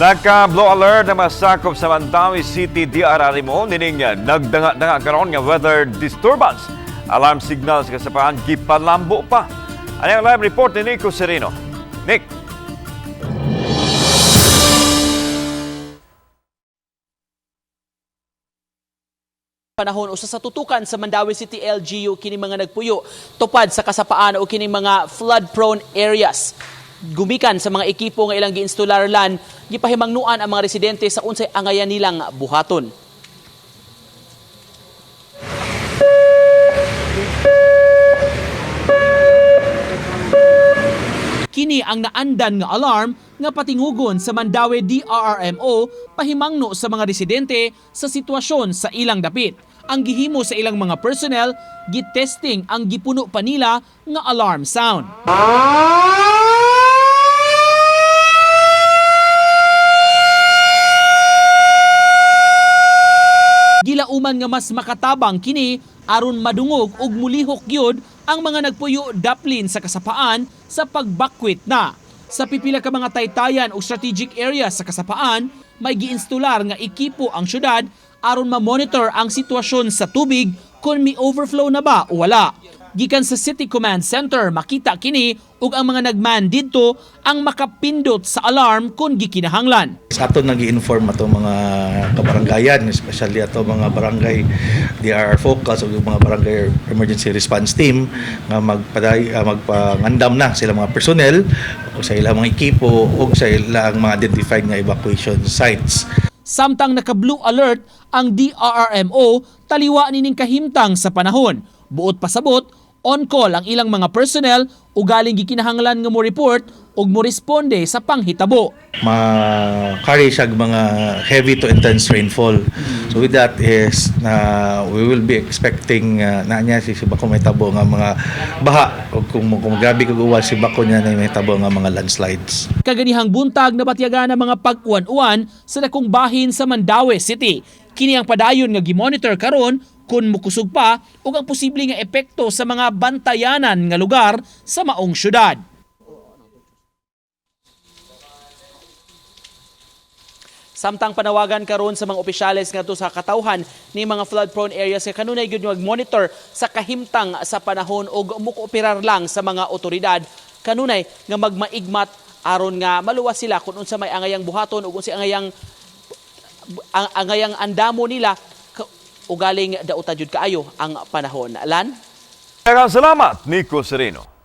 Nagka-blow alert na masakop sa Mandawi City DRR mo nining nagdanga-danga karon nga weather disturbance. Alarm signal sa kasapahan gipalambo pa. Ano ang live report ni Nico Sereno? Nick. panahon usa sa tutukan sa Mandawi City LGU kini mga nagpuyo tupad sa kasapaan o kini mga flood prone areas gumikan sa mga ekipo nga ilang giinstalar lan gipahimangnuan ang mga residente sa unsay angayan nilang buhaton Kini ang naandan nga alarm nga patingugon sa Mandawi DRRMO pahimangno sa mga residente sa sitwasyon sa ilang dapit. Ang gihimo sa ilang mga personnel, gitesting ang gipuno pa nila nga alarm sound. Gilauman nga mas makatabang kini aron madungog ug mulihok gyud ang mga nagpuyo daplin sa kasapaan sa pagbakwit na. Sa pipila ka mga taytayan o strategic area sa kasapaan, may giinstular nga ekipo ang syudad aron ma-monitor ang sitwasyon sa tubig kung may overflow na ba o wala. Gikan sa City Command Center, makita kini ug ang mga nagman didto ang makapindot sa alarm kung gikinahanglan. Sa ato nag inform ato mga kabarangayan, especially ato mga barangay DRR focus yung mga barangay emergency response team nga magpaday ah, magpangandam na sila mga personnel o sa ilang mga ekipo o sa ilang mga identified nga evacuation sites. Samtang naka-blue alert ang DRRMO, taliwa nining kahimtang sa panahon. Buot pasabot, on call ang ilang mga personnel ugaling gikinahanglan nga mo report ug mo responde sa panghitabo. ma-carry siya mga heavy to intense rainfall. So with that is na we will be expecting uh, na niya si Bako may tabo nga mga baha o kung, kung grabe kag uwan si Bako niya na may tabo nga mga landslides. Kaganihang buntag na batyaga ng mga pag-uwan-uwan sa dakong bahin sa Mandawi City. Kini ang padayon nga gimonitor karon kung mukusog pa ug ang posible nga epekto sa mga bantayanan nga lugar sa maong syudad. Samtang panawagan karon sa mga opisyales ngadto sa katawhan ni mga flood prone areas nga kanunay gyud mag-monitor sa kahimtang sa panahon ug mukooperar lang sa mga otoridad kanunay nga magmaigmat aron nga maluwas sila kung unsa may angayang buhaton ug unsa angayang ang angayang andamo nila ugaling dauta jud kaayo ang panahon lan Salamat, Nico Sereno.